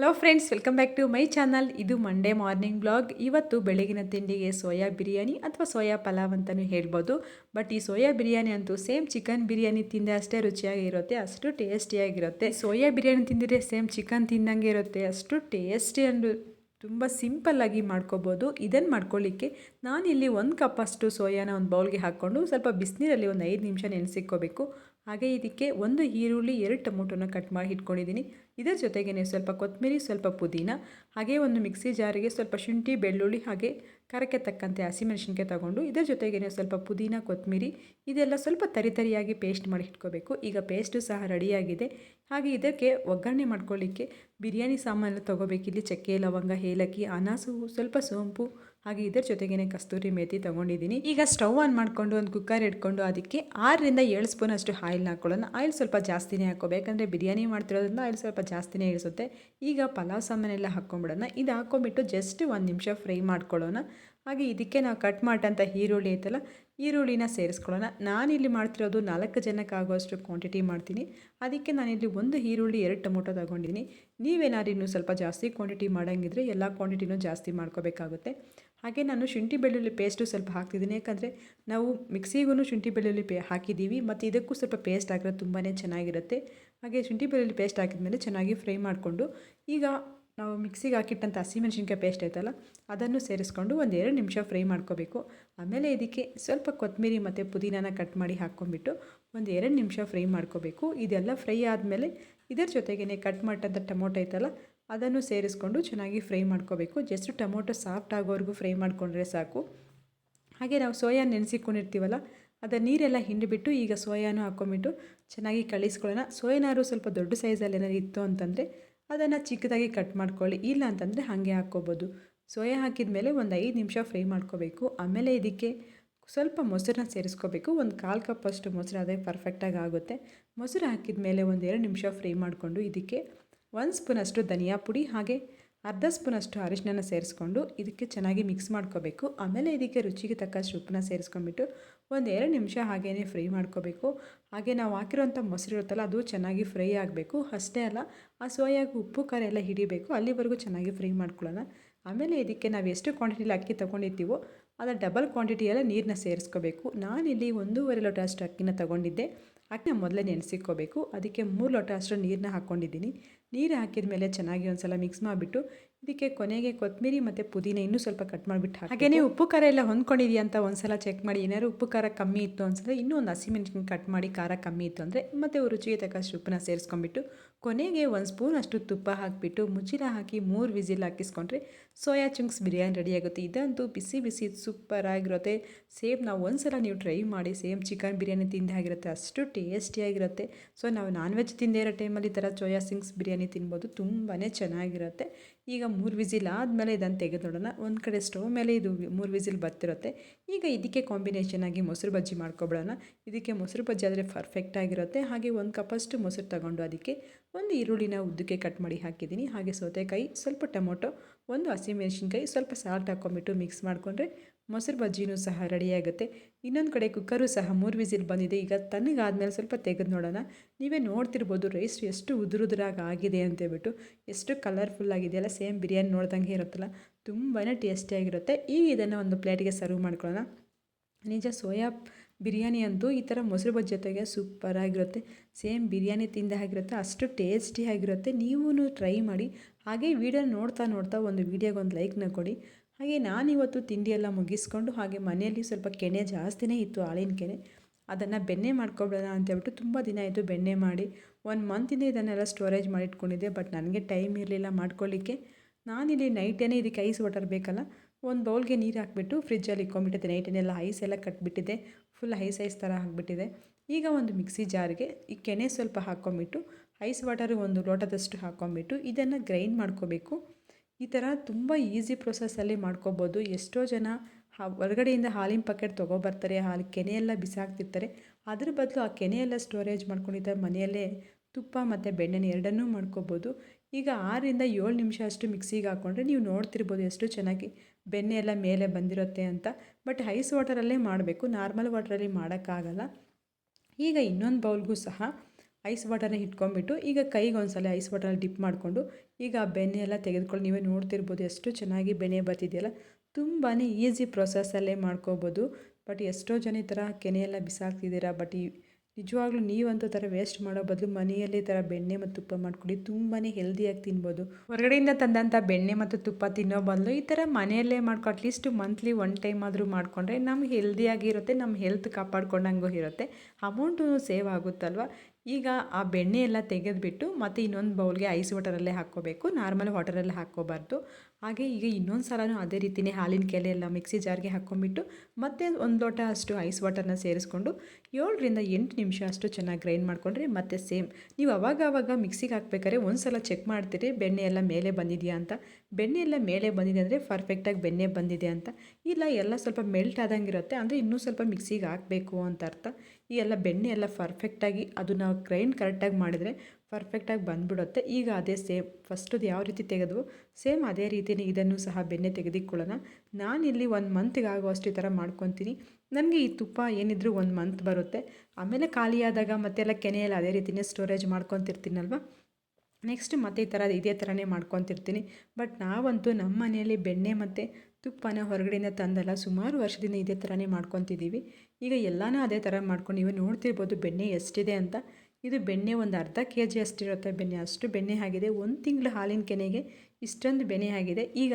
Hello friends welcome back to my channel ಇದು Monday morning blog ಇವತ್ತು ಬೆಳಗಿನ ತಿಂಡಿಗೆ ಸೋಯಾ ಬಿರಿಯಾನಿ ಅಥವಾ ಸೋಯಾ ಪಲಾವ್ ಅಂತಲೂ ಹೇಳ್ಬೋದು. ಬಟ್ ಈ ಸೋಯಾ ಬಿರಿಯಾನಿ ಅಂತೂ ಸೇಮ್ ಚಿಕನ್ ಬಿರಿಯಾನಿ ತಿಂದೆ ಅಷ್ಟೇ ರುಚಿಯಾಗಿರುತ್ತೆ ಅಷ್ಟು ಟೇಸ್ಟಿಯಾಗಿರುತ್ತೆ ಸೋಯಾ ಬಿರಿಯಾನಿ ತಿಂದಿದ್ರೆ ಸೇಮ್ ಚಿಕನ್ ತಿಂದಂಗೆ ಇರುತ್ತೆ, ಅಷ್ಟು ಟೇಸ್ಟಿ ಅಂದು ತುಂಬ ಸಿಂಪಲ್ಲಾಗಿ ಮಾಡ್ಕೋಬೋದು. ಇದನ್ನು ಮಾಡ್ಕೊಳ್ಳಿಕ್ಕೆ ನಾನಿಲ್ಲಿ ಒಂದು ಕಪ್ ಅಷ್ಟು ಸೋಯಾನ ಒಂದು ಬೌಲ್ಗೆ ಹಾಕ್ಕೊಂಡು ಸ್ವಲ್ಪ ಬಿಸಿನೀರಲ್ಲಿ ಒಂದು ಐದು ನಿಮಿಷ ನೆನೆಸಿಕ್ಕೋಬೇಕು ಹಾಗೆ ಇದಕ್ಕೆ ಒಂದು ಈರುಳ್ಳಿ ಎರಡು ಟೊಮೊಟೊನ ಕಟ್ ಮಾಡಿ ಇಟ್ಕೊಂಡಿದ್ದೀನಿ. ಇದರ ಜೊತೆಗೇ ಸ್ವಲ್ಪ ಕೊತ್ತಂಬರಿ, ಸ್ವಲ್ಪ ಪುದೀನ, ಹಾಗೆ ಒಂದು ಮಿಕ್ಸಿ ಜಾರಿಗೆ ಸ್ವಲ್ಪ ಶುಂಠಿ, ಬೆಳ್ಳುಳ್ಳಿ, ಹಾಗೆ ಖಾರಕ್ಕೆ ತಕ್ಕಂತೆ ಹಸಿಮೆಣಸಿನ್ಕಾಯಿ ತಗೊಂಡು ಇದರ ಜೊತೆಗೇ ಸ್ವಲ್ಪ ಪುದೀನ, ಕೊತ್ತಂಬರಿ, ಇದೆಲ್ಲ ಸ್ವಲ್ಪ ತರಿತರಿಯಾಗಿ ಪೇಸ್ಟ್ ಮಾಡಿ ಇಟ್ಕೋಬೇಕು. ಈಗ ಪೇಸ್ಟು ಸಹ ರೆಡಿಯಾಗಿದೆ ಹಾಗೆ ಇದಕ್ಕೆ ಒಗ್ಗರಣೆ ಮಾಡ್ಕೊಳ್ಳಿಕ್ಕೆ ಬಿರಿಯಾನಿ ಸಾಮಾನು ತೊಗೋಬೇಕಿಲ್ಲಿ ಚಕ್ಕೆ, ಲವಂಗ, ಏಲಕ್ಕಿ, ಅನಾಸು, ಸ್ವಲ್ಪ ಸೋಂಪು, ಹಾಗೆ ಇದರ ಜೊತೆಗೇನೆ ಕಸ್ತೂರಿ ಮೇಥಿ ತೊಗೊಂಡಿದ್ದೀನಿ. ಈಗ ಸ್ಟವ್ ಆನ್ ಮಾಡಿಕೊಂಡು ಒಂದು ಕುಕ್ಕರ್ ಇಟ್ಕೊಂಡು ಅದಕ್ಕೆ ಆರರಿಂದ ಏಳು ಸ್ಪೂನ್ ಅಷ್ಟು ಆಯಿಲ್ ಹಾಕ್ಕೊಳ್ಳೋಣ ಆಯಿಲ್ ಸ್ವಲ್ಪ ಜಾಸ್ತಿನೇ ಹಾಕೋಬೇಕಂದ್ರೆ ಬಿರಿಯಾನಿ ಮಾಡ್ತಿರೋದ್ರಿಂದ ಆಯಿಲ್ ಸ್ವಲ್ಪ ಜಾಸ್ತಿನೇ ಇಳಿಸುತ್ತೆ. ಈಗ ಪಲಾವ್ ಸಾಮಾನೆಲ್ಲ ಹಾಕ್ಕೊಂಬಿಡೋಣ. ಇದು ಹಾಕ್ಕೊಂಬಿಟ್ಟು ಜಸ್ಟ್ ಒಂದು ನಿಮಿಷ ಫ್ರೈ ಮಾಡ್ಕೊಳ್ಳೋಣ. ಹಾಗೆ ಇದಕ್ಕೆ ನಾವು ಕಟ್ ಮಾಡಿದಂಥ ಈರುಳ್ಳಿ ಐತಲ್ಲ, ಈರುಳ್ಳಿನ ಸೇರಿಸ್ಕೊಳ್ಳೋಣ. ನಾನಿಲ್ಲಿ ಮಾಡ್ತಿರೋದು ನಾಲ್ಕು ಜನಕ್ಕೆ ಆಗೋಷ್ಟು ಕ್ವಾಂಟಿಟಿ ಮಾಡ್ತೀನಿ. ಅದಕ್ಕೆ ನಾನಿಲ್ಲಿ ಒಂದು ಈರುಳ್ಳಿ, ಎರಡು ಟೊಮೊಟೊ ತೊಗೊಂಡಿದ್ದೀನಿ. ನೀವೇನಾದ್ರು ಇನ್ನೂ ಸ್ವಲ್ಪ ಜಾಸ್ತಿ ಕ್ವಾಂಟಿಟಿ ಮಾಡೋಂಗಿದ್ರೆ ಎಲ್ಲ ಕ್ವಾಂಟಿಟಿನೂ ಜಾಸ್ತಿ ಮಾಡ್ಕೋಬೇಕಾಗುತ್ತೆ. ಹಾಗೆ ನಾನು ಶುಂಠಿ ಬೆಳ್ಳುಳ್ಳಿ ಪೇಸ್ಟು ಸ್ವಲ್ಪ ಹಾಕ್ತಿದ್ದೀನಿ. ಯಾಕಂದರೆ ನಾವು ಮಿಕ್ಸಿಗೂ ಶುಂಠಿ ಬೆಳ್ಳುಳ್ಳಿ ಪೇ ಹಾಕಿದ್ದೀವಿ. ಮತ್ತು ಇದಕ್ಕೂ ಸ್ವಲ್ಪ ಪೇಸ್ಟ್ ಹಾಕಿದ್ರೆ ತುಂಬಾ ಚೆನ್ನಾಗಿರುತ್ತೆ. ಹಾಗೆ ಶುಂಠಿ ಬೆಳ್ಳುಳ್ಳಿ ಪೇಸ್ಟ್ ಹಾಕಿದ್ಮೇಲೆ ಚೆನ್ನಾಗಿ ಫ್ರೈ ಮಾಡಿಕೊಂಡು ಈಗ ನಾವು ಮಿಕ್ಸಿಗೆ ಹಾಕಿಟ್ಟಂಥ ಹಸಿಮೆಣ್ಸಿನ್ಕಾಯಿ ಪೇಸ್ಟ್ ಐತಲ್ಲ, ಅದನ್ನು ಸೇರಿಸ್ಕೊಂಡು ಒಂದು ಎರಡು ನಿಮಿಷ ಫ್ರೈ ಮಾಡ್ಕೋಬೇಕು. ಆಮೇಲೆ ಇದಕ್ಕೆ ಸ್ವಲ್ಪ ಕೊತ್ತಂಬರಿ ಮತ್ತು ಪುದೀನಾನ ಕಟ್ ಮಾಡಿ ಹಾಕ್ಕೊಂಡ್ಬಿಟ್ಟು ಒಂದು ಎರಡು ನಿಮಿಷ ಫ್ರೈ ಮಾಡ್ಕೋಬೇಕು. ಇದೆಲ್ಲ ಫ್ರೈ ಆದಮೇಲೆ ಇದರ ಜೊತೆಗೇ ಕಟ್ ಮಾಡಿದಂಥ ಟೊಮೊಟೊ ಐತಲ್ಲ, ಅದನ್ನು ಸೇರಿಸ್ಕೊಂಡು ಚೆನ್ನಾಗಿ ಫ್ರೈ ಮಾಡ್ಕೋಬೇಕು. ಜಸ್ಟ್ ಟೊಮೊಟೊ ಸಾಫ್ಟ್ ಆಗೋವರೆಗೂ ಫ್ರೈ ಮಾಡಿಕೊಂಡ್ರೆ ಸಾಕು. ಹಾಗೆ ನಾವು ಸೋಯಾ ನೆನೆಸಿಕೊಂಡಿರ್ತೀವಲ್ಲ ಅದರ ನೀರೆಲ್ಲ ಹಿಂಡಿಬಿಟ್ಟು ಈಗ ಸೋಯಾನು ಹಾಕ್ಕೊಂಬಿಟ್ಟು ಚೆನ್ನಾಗಿ ಕಳಿಸ್ಕೊಳ್ಳೋಣ. ಸೋಯಾನಾರು ಸ್ವಲ್ಪ ದೊಡ್ಡ ಸೈಜಲ್ಲಿ ಏನಾದ್ರು ಇತ್ತು ಅಂತಂದರೆ ಅದನ್ನು ಚಿಕ್ಕದಾಗಿ ಕಟ್ ಮಾಡ್ಕೊಳ್ಳಿ. ಇಲ್ಲ ಅಂತಂದರೆ ಹಾಗೆ ಹಾಕ್ಕೋಬೋದು. ಸೋಯಾ ಹಾಕಿದ ಮೇಲೆ ಒಂದು ಐದು ನಿಮಿಷ ಫ್ರೈ ಮಾಡ್ಕೋಬೇಕು. ಆಮೇಲೆ ಇದಕ್ಕೆ ಸ್ವಲ್ಪ ಮೊಸರನ್ನ ಸೇರಿಸ್ಕೋಬೇಕು. ಒಂದು ಕಾಲು ಕಪ್ ಅಷ್ಟು ಮೊಸರು ಅದೇ ಪರ್ಫೆಕ್ಟಾಗಿ ಆಗುತ್ತೆ. ಮೊಸರು ಹಾಕಿದ ಮೇಲೆ ಒಂದು ಎರಡು ನಿಮಿಷ ಫ್ರೈ ಮಾಡಿಕೊಂಡು ಇದಕ್ಕೆ ಒಂದು ಸ್ಪೂನಷ್ಟು ಧನಿಯಾ ಪುಡಿ ಹಾಗೆ ಅರ್ಧ ಸ್ಪೂನಷ್ಟು ಅರಿಶಿನ ಸೇರಿಸ್ಕೊಂಡು ಇದಕ್ಕೆ ಚೆನ್ನಾಗಿ ಮಿಕ್ಸ್ ಮಾಡ್ಕೋಬೇಕು. ಆಮೇಲೆ ಇದಕ್ಕೆ ರುಚಿಗೆ ತಕ್ಕಷ್ಟು ಉಪ್ಪನ್ನ ಸೇರಿಸ್ಕೊಂಡ್ಬಿಟ್ಟು ಒಂದು ಎರಡು ನಿಮಿಷ ಹಾಗೇ ಫ್ರೈ ಮಾಡ್ಕೋಬೇಕು. ಹಾಗೆ ನಾವು ಹಾಕಿರೋಂಥ ಮೊಸರು ಇರುತ್ತಲ್ಲ, ಅದು ಚೆನ್ನಾಗಿ ಫ್ರೈ ಆಗಬೇಕು. ಅಷ್ಟೇ ಅಲ್ಲ, ಆ ಸೋಯಾಗಿ ಉಪ್ಪು, ಖಾರ ಎಲ್ಲ ಹಿಡಿಬೇಕು. ಅಲ್ಲಿವರೆಗೂ ಚೆನ್ನಾಗಿ ಫ್ರೈ ಮಾಡ್ಕೊಳ್ಳೋಣ. ಆಮೇಲೆ ಇದಕ್ಕೆ ನಾವು ಎಷ್ಟು ಕ್ವಾಂಟಿಟಿಲಿ ಅಕ್ಕಿ ತೊಗೊಂಡಿರ್ತೀವೋ ಅದರ ಡಬಲ್ ಕ್ವಾಂಟಿಟಿಯೆಲ್ಲ ನೀರನ್ನ ಸೇರಿಸ್ಕೋಬೇಕು. ನಾನಿಲ್ಲಿ ಒಂದೂವರೆ ಲೋಟ ಅಷ್ಟು ಅಕ್ಕಿನ ತೊಗೊಂಡಿದ್ದೆ. ಅಕ್ಕಿನ ಮೊದಲೇ ನೆನೆಸಿಕ್ಕೋಬೇಕು ಅದಕ್ಕೆ ಮೂರು ಲೋಟ ಅಷ್ಟು ನೀರನ್ನ ಹಾಕ್ಕೊಂಡಿದ್ದೀನಿ ನೀರು ಹಾಕಿದ ಮೇಲೆ ಚೆನ್ನಾಗಿ ಒಂದು ಸಲ ಮಿಕ್ಸ್ ಮಾಡಿಬಿಟ್ಟು ಇದಕ್ಕೆ ಕೊನೆಗೆ ಕೊತ್ತಂಬರಿ ಮತ್ತು ಪುದೀನ ಇನ್ನೂ ಸ್ವಲ್ಪ ಕಟ್ ಮಾಡಿಬಿಟ್ಟು ಹಾಗೆಯೇ ಉಪ್ಪು ಖಾರ ಎಲ್ಲ ಹೊಂದ್ಕೊಂಡಿದೆಯಾ ಅಂತ ಒಂದು ಸಲ ಚೆಕ್ ಮಾಡಿ. ಏನಾದ್ರು ಉಪ್ಪು ಖಾರ ಕಮ್ಮಿ ಇತ್ತು ಅನ್ಸಿದ್ರೆ ಇನ್ನೂ ಒಂದು ಹಸಿಮೆಣ್ಸಿನ ಕಟ್ ಮಾಡಿ ಖಾರ ಕಮ್ಮಿ ಇತ್ತು ಅಂದರೆ ಮತ್ತು ರುಚಿಗೆ ತಕ್ಕಷ್ಟು ಉಪ್ಪನ್ನ ಸೇರಿಸ್ಕೊಂಡ್ಬಿಟ್ಟು ಕೊನೆಗೆ ಒಂದು ಸ್ಪೂನ್ ಅಷ್ಟು ತುಪ್ಪ ಹಾಕಿಬಿಟ್ಟು ಮುಚ್ಚಿಲ ಹಾಕಿ ಮೂರು ವಿಸಿಲ್ ಹಾಕಿಸ್ಕೊಂಡ್ರೆ ಸೋಯಾ ಚುಂಕ್ಸ್ ಬಿರಿಯಾನಿ ರೆಡಿಯಾಗುತ್ತೆ ಇದಂತೂ ಬಿಸಿ ಬಿಸಿ ಸೂಪರ್ ಆಗಿರುತ್ತೆ. ಸೇಮ್ ನಾವು ಒಂದು ಸಲ ನೀವು ಟ್ರೈ ಮಾಡಿ ಸೇಮ್ ಚಿಕನ್ ಬಿರಿಯಾನಿ ತಿಂದೇ ಆಗಿರುತ್ತೆ ಅಷ್ಟು ಟೇಸ್ಟಿಯಾಗಿರುತ್ತೆ ಸೊ ನಾವು ನಾನ್ ವೆಜ್ ತಿಂದೇ ಇರೋ ಟೈಮಲ್ಲಿ ಈ ಥರ ಸೋಯಾ ಸಿಂಗ್ಸ್ ಬಿರಿಯಾನಿ ತಿನ್ಬೋದು ತುಂಬಾ ಚೆನ್ನಾಗಿರುತ್ತೆ. ಈಗ ಮೂರು ವಿಸಿಲ್ ಆದಮೇಲೆ ಇದನ್ನು ತೆಗೆದೋಡೋಣ ಒಂದು ಕಡೆ ಸ್ಟವ್ ಮೇಲೆ ಇದು ಮೂರು ವಿಸಿಲ್ ಬರ್ತಿರುತ್ತೆ. ಈಗ ಇದಕ್ಕೆ ಕಾಂಬಿನೇಷನ್ ಆಗಿ ಮೊಸರು ಬಜ್ಜಿ ಮಾಡ್ಕೊಬಿಡೋಣ. ಇದಕ್ಕೆ ಮೊಸರು ಬಜ್ಜಿ ಆದರೆ ಪರ್ಫೆಕ್ಟ್ ಆಗಿರುತ್ತೆ. ಹಾಗೆ ಒಂದು ಕಪ್ಪಷ್ಟು ಮೊಸರು ತಗೊಂಡು ಅದಕ್ಕೆ ಒಂದು ಈರುಳ್ಳಿನ ಉದ್ದಕ್ಕೆ ಕಟ್ ಮಾಡಿ ಹಾಕಿದ್ದೀನಿ. ಹಾಗೆ ಸೌತೆಕಾಯಿ, ಸ್ವಲ್ಪ ಟೊಮೊಟೊ, ಒಂದು ಹಸಿಮೆಣಸಿನ್ಕಾಯಿ, ಸ್ವಲ್ಪ ಸಾಲ್ಟ್ ಹಾಕ್ಕೊಂಬಿಟ್ಟು ಮಿಕ್ಸ್ ಮಾಡಿಕೊಂಡ್ರೆ ಮೊಸರು ಬಜ್ಜಿನೂ ಸಹ ರೆಡಿಯಾಗುತ್ತೆ. ಇನ್ನೊಂದು ಕಡೆ ಕುಕ್ಕರು ಸಹ ಮೂರು ವಿಸಿಲ್ ಬಂದಿದೆ. ಈಗ ತಣ್ಣಗಾದ್ಮೇಲೆ ಸ್ವಲ್ಪ ತೆಗೆದು ನೋಡೋಣ. ನೀವೇ ನೋಡ್ತಿರ್ಬೋದು ರೈಸ್ ಎಷ್ಟು ಉದುರುದುರಾಗಿ ಆಗಿದೆ ಅಂತೇಳ್ಬಿಟ್ಟು ಎಷ್ಟು ಕಲರ್ಫುಲ್ ಆಗಿದೆಯಲ್ಲ, ಸೇಮ್ ಬಿರಿಯಾನಿ ನೋಡ್ದಂಗೆ ಇರುತ್ತಲ್ಲ ತುಂಬಾ ಟೇಸ್ಟಿಯಾಗಿರುತ್ತೆ ಈಗ ಇದನ್ನು ಒಂದು ಪ್ಲೇಟಿಗೆ ಸರ್ವ್ ಮಾಡ್ಕೊಳ್ಳೋಣ. ನಿಜ ಸೋಯಾ ಬಿರಿಯಾನಿ ಅಂತೂ ಈ ಥರ ಮೊಸರು ಬಜ್ಜಿ ಜೊತೆಗೆ ಸೂಪರಾಗಿರುತ್ತೆ ಸೇಮ್ ಬಿರಿಯಾನಿ ತಿಂದ ಆಗಿರುತ್ತೆ ಅಷ್ಟು ಟೇಸ್ಟಿಯಾಗಿರುತ್ತೆ ನೀವೂ ಟ್ರೈ ಮಾಡಿ. ಹಾಗೆ ವೀಡಿಯೋ ನೋಡ್ತಾ ನೋಡ್ತಾ ಒಂದು ವೀಡಿಯೋಗೆ ಒಂದು ಲೈಕ್ನ ಕೊಡಿ. ಹಾಗೆ ನಾನಿವತ್ತು ತಿಂಡಿ ಎಲ್ಲ ಮುಗಿಸ್ಕೊಂಡು ಹಾಗೆ ಮನೆಯಲ್ಲಿ ಸ್ವಲ್ಪ ಕೆನೆ ಜಾಸ್ತಿನೇ ಇತ್ತು ಆಳಿನ ಕೆನೆ. ಅದನ್ನು ಬೆಣ್ಣೆ ಮಾಡ್ಕೊಬಿಡೋಣ ಅಂತೇಳ್ಬಿಟ್ಟು ತುಂಬ ದಿನ ಆಯಿತು ಬೆಣ್ಣೆ ಮಾಡಿ. ಒಂದು ಮಂತಿಂದ ಇದನ್ನೆಲ್ಲ ಸ್ಟೋರೇಜ್ ಮಾಡಿಟ್ಕೊಂಡಿದ್ದೆ, ಬಟ್ ನನಗೆ ಟೈಮ್ ಇರಲಿಲ್ಲ ಮಾಡ್ಕೊಳ್ಳಿಕ್ಕೆ. ನಾನಿಲ್ಲಿ ನೈಟೇ ಇದಕ್ಕೆ ಐಸ್ ವಾಟರ್ ಬೇಕಲ್ಲ, ಒಂದು ಬೌಲ್ಗೆ ನೀರು ಹಾಕಿಬಿಟ್ಟು ಫ್ರಿಜ್ಜಲ್ಲಿ ಇಕ್ಕೊಂಬಿಟ್ಟಿದ್ದೆ ನೈಟೇನೆಲ್ಲ ಐಸ್ ಎಲ್ಲ ಕಟ್ಬಿಟ್ಟಿದೆ ಫುಲ್ ಐಸ್ ಐಸ್ ಥರ ಹಾಕ್ಬಿಟ್ಟಿದೆ ಈಗ ಒಂದು ಮಿಕ್ಸಿ ಜಾರ್ಗೆ ಈ ಕೆನೆ ಸ್ವಲ್ಪ ಹಾಕ್ಕೊಂಬಿಟ್ಟು, ಐಸ್ ವಾಟರ್ ಒಂದು ಲೋಟದಷ್ಟು ಹಾಕ್ಕೊಂಬಿಟ್ಟು ಇದನ್ನು ಗ್ರೈಂಡ್ ಮಾಡ್ಕೋಬೇಕು. ಈ ಥರ ತುಂಬ ಈಸಿ ಪ್ರೊಸೆಸ್ಸಲ್ಲಿ ಮಾಡ್ಕೊಬೋದು. ಎಷ್ಟೋ ಜನ ಹೊರಗಡೆಯಿಂದ ಹಾಲಿನ ಪ್ಯಾಕೆಟ್ ತೊಗೊಬರ್ತಾರೆ, ಹಾಲು ಕೆನೆಯೆಲ್ಲ ಬಿಸಾಕ್ತಿರ್ತಾರೆ. ಅದ್ರ ಬದಲು ಆ ಕೆನೆಯೆಲ್ಲ ಸ್ಟೋರೇಜ್ ಮಾಡ್ಕೊಂಡಿದ್ದಾರೆ ಮನೆಯಲ್ಲೇ ತುಪ್ಪ ಮತ್ತು ಬೆಣ್ಣೆನ ಎರಡನ್ನೂ ಮಾಡ್ಕೋಬೋದು. ಈಗ ಆರರಿಂದ ಏಳು ನಿಮಿಷ ಅಷ್ಟು ಮಿಕ್ಸಿಗೆ ಹಾಕ್ಕೊಂಡ್ರೆ ನೀವು ನೋಡ್ತಿರ್ಬೋದು ಎಷ್ಟು ಚೆನ್ನಾಗಿ ಬೆಣ್ಣೆ ಎಲ್ಲ ಮೇಲೆ ಬಂದಿರುತ್ತೆ ಅಂತ. ಬಟ್ ಐಸ್ ವಾಟರಲ್ಲೇ ಮಾಡಬೇಕು, ನಾರ್ಮಲ್ ವಾಟರಲ್ಲಿ ಮಾಡೋಕ್ಕಾಗಲ್ಲ. ಈಗ ಇನ್ನೊಂದು ಬೌಲ್ಗೂ ಸಹ ಐಸ್ ವಾಟರ್ನ ಇಟ್ಕೊಂಡ್ಬಿಟ್ಟು ಈಗ ಕೈಗೆ ಒಂದ್ಸಲ ಐಸ್ ವಾಟರಲ್ಲಿ ಡಿಪ್ ಮಾಡಿಕೊಂಡು ಈಗ ಆ ಬೆಣ್ಣೆ ಎಲ್ಲ ತೆಗೆದುಕೊಳ್ಳಿ. ನೀವೇ ನೋಡ್ತಿರ್ಬೋದು ಎಷ್ಟು ಚೆನ್ನಾಗಿ ಬೆಣ್ಣೆ ಬರ್ತಿದೆಯಲ್ಲ. ತುಂಬಾ ಈಸಿ ಪ್ರೊಸೆಸ್ಸಲ್ಲೇ ಮಾಡ್ಕೋಬೋದು. ಬಟ್ ಎಷ್ಟೋ ಜನ ಈ ಥರ ಕೆನೆ ಎಲ್ಲ ಬಿಸಾಕ್ತಿದ್ದೀರಾ. ಬಟ್ ಈ ನಿಜವಾಗ್ಲೂ ನೀವಂತೂ ಥರ ವೇಸ್ಟ್ ಮಾಡೋ ಬದಲು ಮನೆಯಲ್ಲೇ ಥರ ಬೆಣ್ಣೆ ಮತ್ತು ತುಪ್ಪ ಮಾಡ್ಕೊಳ್ಳಿ ತುಂಬಾ ಹೆಲ್ದಿಯಾಗಿ ತಿನ್ಬೋದು. ಹೊರಗಡೆಯಿಂದ ತಂದಂಥ ಬೆಣ್ಣೆ ಮತ್ತು ತುಪ್ಪ ತಿನ್ನೋ ಬದಲು ಈ ಥರ ಮನೆಯಲ್ಲೇ ಮಾಡ್ಕೊ ಅಟ್ಲೀಸ್ಟ್ ಮಂತ್ಲಿ ಒನ್ ಟೈಮ್ ಆದರೂ ಮಾಡಿಕೊಂಡ್ರೆ ನಮ್ಗೆ ಹೆಲ್ದಿಯಾಗಿರುತ್ತೆ ನಮ್ಮ ಹೆಲ್ತ್ ಕಾಪಾಡ್ಕೊಂಡಂಗೂ ಇರುತ್ತೆ. ಅಮೌಂಟು ಸೇವ್ ಆಗುತ್ತಲ್ವ? ಈಗ ಆ ಬೆಣ್ಣೆ ಎಲ್ಲ ತೆಗೆದುಬಿಟ್ಟು ಮತ್ತು ಇನ್ನೊಂದು ಬೌಲ್ಗೆ ಐಸ್ ವಾಟರಲ್ಲೇ ಹಾಕ್ಕೋಬೇಕು. ನಾರ್ಮಲ್ ವಾಟರಲ್ಲಿ ಹಾಕ್ಕೋಬಾರ್ದು. ಹಾಗೆ ಈಗ ಇನ್ನೊಂದು ಸಲನೂ ಅದೇ ರೀತಿಯೇ ಹಾಲಿನ ಕೆಲೆ ಎಲ್ಲ ಮಿಕ್ಸಿ ಜಾರ್ಗೆ ಹಾಕ್ಕೊಂಬಿಟ್ಟು ಮತ್ತೆ ಒಂದು ಲೋಟ ಅಷ್ಟು ಐಸ್ ವಾಟರ್ನ ಸೇರಿಸ್ಕೊಂಡು ಏಳರಿಂದ ಎಂಟು ನಿಮಿಷ ಅಷ್ಟು ಚೆನ್ನಾಗಿ ಗ್ರೈಂಡ್ ಮಾಡಿಕೊಂಡ್ರೆ ಮತ್ತೆ ಸೇಮ್. ನೀವು ಅವಾಗ ಅವಾಗ ಮಿಕ್ಸಿಗೆ ಹಾಕ್ಬೇಕಾದ್ರೆ ಒಂದು ಸಲ ಚೆಕ್ ಮಾಡ್ತೀರಿ ಬೆಣ್ಣೆ ಎಲ್ಲ ಮೇಲೆ ಬಂದಿದೆಯಾ ಅಂತ. ಬೆಣ್ಣೆ ಎಲ್ಲ ಮೇಲೆ ಬಂದಿದೆ ಅಂದರೆ ಪರ್ಫೆಕ್ಟಾಗಿ ಬೆಣ್ಣೆ ಬಂದಿದೆ ಅಂತ. ಇಲ್ಲ, ಎಲ್ಲ ಸ್ವಲ್ಪ ಮೆಲ್ಟ್ ಆದಂಗೆ ಇರುತ್ತೆ ಅಂದರೆ ಇನ್ನೂ ಸ್ವಲ್ಪ ಮಿಕ್ಸಿಗೆ ಹಾಕಬೇಕು ಅಂತ ಅರ್ಥ. ಈ ಎಲ್ಲ ಬೆಣ್ಣೆ ಎಲ್ಲ ಪರ್ಫೆಕ್ಟಾಗಿ ಅದು ನಾವು ಗ್ರೈಂಡ್ ಕರೆಕ್ಟಾಗಿ ಮಾಡಿದರೆ ಪರ್ಫೆಕ್ಟಾಗಿ ಬಂದ್ಬಿಡುತ್ತೆ. ಈಗ ಅದೇ ಸೇಮ್ ಫಸ್ಟದು ಯಾವ ರೀತಿ ತೆಗೆದ್ವು ಸೇಮ್ ಅದೇ ರೀತಿಯೇ ಇದನ್ನು ಸಹ ಬೆಣ್ಣೆ ತೆಗೆದಿಕ್ಕೊಳ್ಳೋಣ ನಾನಿಲ್ಲಿ ಒಂದು ಮಂತಿಗೆ ಆಗುವಷ್ಟು ಈ ಥರ ಮಾಡ್ಕೊತೀನಿ. ನನಗೆ ಈ ತುಪ್ಪ ಏನಿದ್ರೂ ಒಂದು ಮಂತ್ ಬರುತ್ತೆ. ಆಮೇಲೆ ಖಾಲಿಯಾದಾಗ ಮತ್ತೆ ಎಲ್ಲ ಕೆನೆಯಲ್ಲಿ ಅದೇ ರೀತಿಯೇ ಸ್ಟೋರೇಜ್ ಮಾಡ್ಕೊತಿರ್ತೀನಲ್ವ? ನೆಕ್ಸ್ಟ್ ಮತ್ತೆ ಈ ಥರ, ಇದೇ ಥರನೇ ಮಾಡ್ಕೊತಿರ್ತೀನಿ. ಬಟ್ ನಾವಂತೂ ನಮ್ಮ ಮನೆಯಲ್ಲಿ ಬೆಣ್ಣೆ ಮತ್ತು ತುಪ್ಪನ ಹೊರಗಡೆಯಿಂದ ತಂದಲ್ಲ, ಸುಮಾರು ವರ್ಷದಿಂದ ಇದೇ ಥರನೇ ಮಾಡ್ಕೊತಿದ್ದೀವಿ. ಈಗ ಎಲ್ಲನೂ ಅದೇ ಥರ ಮಾಡ್ಕೊಂಡು ನೀವು ನೋಡ್ತಿರ್ಬೋದು ಬೆಣ್ಣೆ ಎಷ್ಟಿದೆ ಅಂತ. ಇದು ಬೆಣ್ಣೆ ಒಂದು ಅರ್ಧ ಕೆ ಜಿ ಅಷ್ಟಿರುತ್ತೆ ಬೆಣ್ಣೆ. ಅಷ್ಟು ಬೆಣ್ಣೆ ಆಗಿದೆ. ಒಂದು ತಿಂಗಳು ಹಾಲಿನ ಕೆನೆಗೆ ಇಷ್ಟೊಂದು ಬೆಣ್ಣೆ ಆಗಿದೆ. ಈಗ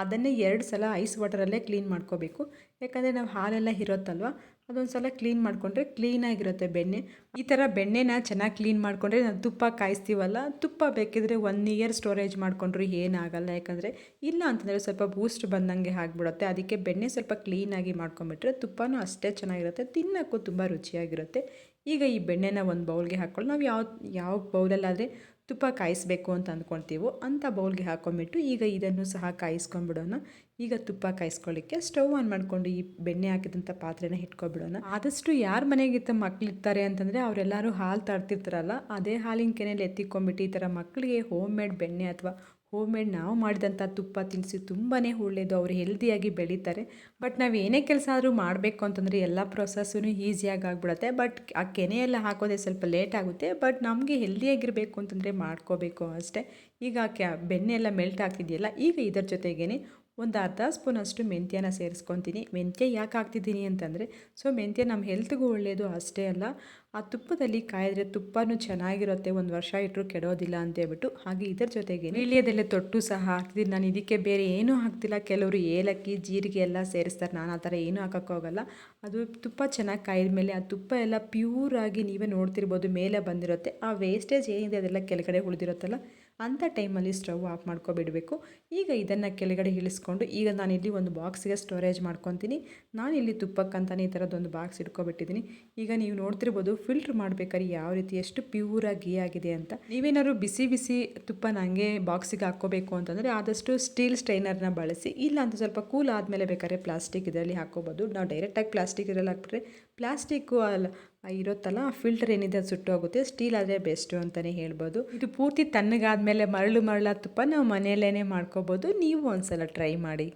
ಅದನ್ನೇ ಎರಡು ಸಲ ಐಸ್ ವಾಟರಲ್ಲೇ ಕ್ಲೀನ್ ಮಾಡ್ಕೋಬೇಕು. ಯಾಕಂದರೆ ನಾವು ಹಾಲೆಲ್ಲ ಇರುತ್ತಲ್ವ ಅದೊಂದು ಸಲ ಕ್ಲೀನ್ ಮಾಡಿಕೊಂಡ್ರೆ ಕ್ಲೀನಾಗಿರುತ್ತೆ ಬೆಣ್ಣೆ. ಈ ಥರ ಬೆಣ್ಣೆನ ಚೆನ್ನಾಗಿ ಕ್ಲೀನ್ ಮಾಡಿಕೊಂಡ್ರೆ ನಾವು ತುಪ್ಪ ಕಾಯಿಸ್ತೀವಲ್ಲ, ತುಪ್ಪ ಬೇಕಿದ್ರೆ ಒನ್ ಇಯರ್ ಸ್ಟೋರೇಜ್ ಮಾಡಿಕೊಂಡ್ರು ಏನಾಗಲ್ಲ ಯಾಕಂದರೆ ಇಲ್ಲ ಅಂತಂದರೆ ಸ್ವಲ್ಪ ಬೂಸ್ಟ್ ಬಂದಂಗೆ ಆಗಿಬಿಡುತ್ತೆ. ಅದಕ್ಕೆ ಬೆಣ್ಣೆ ಸ್ವಲ್ಪ ಕ್ಲೀನಾಗಿ ಮಾಡ್ಕೊಂಬಿಟ್ರೆ ತುಪ್ಪನೂ ಅಷ್ಟೇ ಚೆನ್ನಾಗಿರುತ್ತೆ. ತಿನ್ನೋಕ್ಕೂ ತುಂಬ ರುಚಿಯಾಗಿರುತ್ತೆ. ಈಗ ಈ ಬೆಣ್ಣೆನ ಒಂದು ಬೌಲ್ಗೆ ಹಾಕ್ಕೊಂಡು ನಾವು ಯಾವ ಯಾವ ಬೌಲಲ್ಲಾದರೆ ತುಪ್ಪ ಕಾಯಿಸಬೇಕು ಅಂತ ಅಂದ್ಕೊಳ್ತೀವೋ ಅಂಥ ಬೌಲ್ಗೆ ಹಾಕೊಂಡ್ಬಿಟ್ಟು ಈಗ ಇದನ್ನು ಸಹ ಕಾಯಿಸ್ಕೊಂಡ್ಬಿಡೋಣ ಈಗ ತುಪ್ಪ ಕಾಯಿಸ್ಕೊಳ್ಳಿಕ್ಕೆ ಸ್ಟವ್ ಆನ್ ಮಾಡಿಕೊಂಡು ಈ ಬೆಣ್ಣೆ ಹಾಕಿದಂಥ ಪಾತ್ರೆನ ಇಟ್ಕೊಬಿಡೋಣ ಆದಷ್ಟು ಯಾರ ಮನೆಗಿತ್ತ ಮಕ್ಕಳಿರ್ತಾರೆ ಅಂತಂದರೆ ಅವರೆಲ್ಲರೂ ಹಾಲು ತರ್ತಿರ್ತಾರಲ್ಲ, ಅದೇ ಹಾಲಿನ ಕೆನೆಯಲ್ಲಿ ಎತ್ತಿಕೊಂಡ್ಬಿಟ್ಟು ಈ ಥರ ಮಕ್ಕಳಿಗೆ ಹೋಮ್ ಮೇಡ್ ಬೆಣ್ಣೆ ಅಥವಾ ಹೋಮ್ ಮೇಡ್ ನಾವು ಮಾಡಿದಂಥ ತುಪ್ಪ ತಿನ್ನಿಸಿ ತುಂಬಾ ಒಳ್ಳೆಯದು ಅವರು ಹೆಲ್ದಿಯಾಗಿ ಬೆಳೀತಾರೆ. ಬಟ್ ನಾವು ಏನೇ ಕೆಲಸ ಆದರೂ ಮಾಡಬೇಕು ಅಂತಂದರೆ ಎಲ್ಲ ಪ್ರೊಸೆಸ್ಸೂ ಈಸಿಯಾಗಿ ಆಗಿಬಿಡುತ್ತೆ. ಬಟ್ ಆ ಕೆನೆ ಎಲ್ಲ ಹಾಕೋದೇ ಸ್ವಲ್ಪ ಲೇಟ್ ಆಗುತ್ತೆ. ಬಟ್ ನಮಗೆ ಹೆಲ್ದಿಯಾಗಿರಬೇಕು ಅಂತಂದರೆ ಮಾಡ್ಕೋಬೇಕು ಅಷ್ಟೇ. ಈಗ ಕ್ಯಾ ಬೆಣ್ಣೆ ಮೆಲ್ಟ್ ಆಗ್ತಿದೆಯಲ್ಲ, ಈಗ ಇದರ ಜೊತೆಗೇ ಒಂದು ಅರ್ಧ ಸ್ಪೂನಷ್ಟು ಮೆಂತ್ಯನ ಸೇರಿಸ್ಕೊತೀನಿ. ಮೆಂತ್ಯ ಯಾಕೆ ಹಾಕ್ತಿದ್ದೀನಿ ಅಂತಂದರೆ, ಸೊ ಮೆಂತ್ಯ ನಮ್ಮ ಹೆಲ್ತ್ಗೂ ಒಳ್ಳೆಯದು ಅಷ್ಟೇ ಅಲ್ಲ, ಆ ತುಪ್ಪದಲ್ಲಿ ಕಾಯಿದ್ರೆ ತುಪ್ಪನೂ ಚೆನ್ನಾಗಿರುತ್ತೆ, ಒಂದು ವರ್ಷ ಇಟ್ಟರು ಕೆಡೋದಿಲ್ಲ ಅಂತೇಳ್ಬಿಟ್ಟು. ಹಾಗೆ ಇದರ ಜೊತೆಗೆ ಇಳಿಯದಲ್ಲೇ ತೊಟ್ಟು ಸಹ ಹಾಕ್ತಿದ್ದೀನಿ ನಾನು ಇದಕ್ಕೆ ಬೇರೆ ಏನೂ ಹಾಕ್ತಿಲ್ಲ. ಕೆಲವರು ಏಲಕ್ಕಿ, ಜೀರಿಗೆ ಎಲ್ಲ ಸೇರಿಸ್ತಾರೆ. ನಾನು ಆ ಥರ ಏನೂ ಹಾಕೋಕ್ಕೋಗಲ್ಲ ಅದು ತುಪ್ಪ ಚೆನ್ನಾಗಿ ಕಾಯಿದ ಮೇಲೆ ಆ ತುಪ್ಪ ಎಲ್ಲ ಪ್ಯೂರಾಗಿ ನೀವೇ ನೋಡ್ತಿರ್ಬೋದು, ಮೇಲೆ ಬಂದಿರುತ್ತೆ. ಆ ವೇಸ್ಟೇಜ್ ಏನಿದೆ ಅದೆಲ್ಲ ಕೆಳಗಡೆ ಉಳಿದಿರುತ್ತಲ್ಲ ಅಂಥ ಟೈಮಲ್ಲಿ ಸ್ಟವ್ ಆಫ್ ಮಾಡ್ಕೊಬಿಡಬೇಕು. ಈಗ ಇದನ್ನು ಕೆಳಗಡೆ ಇಳಿಸ್ಕೊಂಡು ಈಗ ನಾನಿಲ್ಲಿ ಒಂದು ಬಾಕ್ಸಿಗೆ ಸ್ಟೋರೇಜ್ ಮಾಡ್ಕೊತೀನಿ. ನಾನಿಲ್ಲಿ ತುಪ್ಪಕ್ಕಂತಲೇ ಈ ಥರದ್ದೊಂದು ಬಾಕ್ಸ್ ಇಟ್ಕೊಬಿಟ್ಟಿದ್ದೀನಿ. ಈಗ ನೀವು ನೋಡ್ತಿರ್ಬೋದು ಫಿಲ್ಟ್ರ್ ಮಾಡಬೇಕಾದ್ರೆ ಯಾವ ರೀತಿ ಎಷ್ಟು ಪ್ಯೂರಾಗಿ ಆಗಿದೆ ಅಂತ. ನೀವೇನಾದ್ರು ಬಿಸಿ ಬಿಸಿ ತುಪ್ಪ ನನಗೆ ಬಾಕ್ಸಿಗೆ ಹಾಕ್ಕೋಬೇಕು ಅಂತಂದರೆ ಆದಷ್ಟು ಸ್ಟೀಲ್ ಸ್ಟೈನರ್ನ ಬಳಸಿ. ಇಲ್ಲ ಅಂತ ಸ್ವಲ್ಪ ಕೂಲ್ ಆದಮೇಲೆ ಬೇಕಾದ್ರೆ ಪ್ಲಾಸ್ಟಿಕ್ ಇದರಲ್ಲಿ ಹಾಕ್ಕೋಬೋದು. ನಾವು ಡೈರೆಕ್ಟಾಗಿ ಪ್ಲಾಸ್ಟಿಕ್ ಇದರಲ್ಲಿ ಹಾಕ್ಬಿಟ್ರೆ ಪ್ಲಾಸ್ಟಿಕ್ಕು ಅಲ್ಲ ಇರುತ್ತಲ್ಲ, ಆ ಫಿಲ್ಟರ್ ಏನಿದೆ ಅದು ಸುಟ್ಟೋಗುತ್ತೆ ಸ್ಟೀಲ್ ಆದರೆ ಬೆಸ್ಟು ಅಂತಲೇ ಹೇಳ್ಬೋದು. ಇದು ಪೂರ್ತಿ ತಣ್ಣಗಾದ್ಮೇಲೆ ಮರಳು ಮರಳ ತುಪ್ಪ ನಾವು ಮನೆಯಲ್ಲೇ ಮಾಡ್ಕೋಬೋದು. ನೀವು ಒಂದ್ಸಲ ಟ್ರೈ ಮಾಡಿ.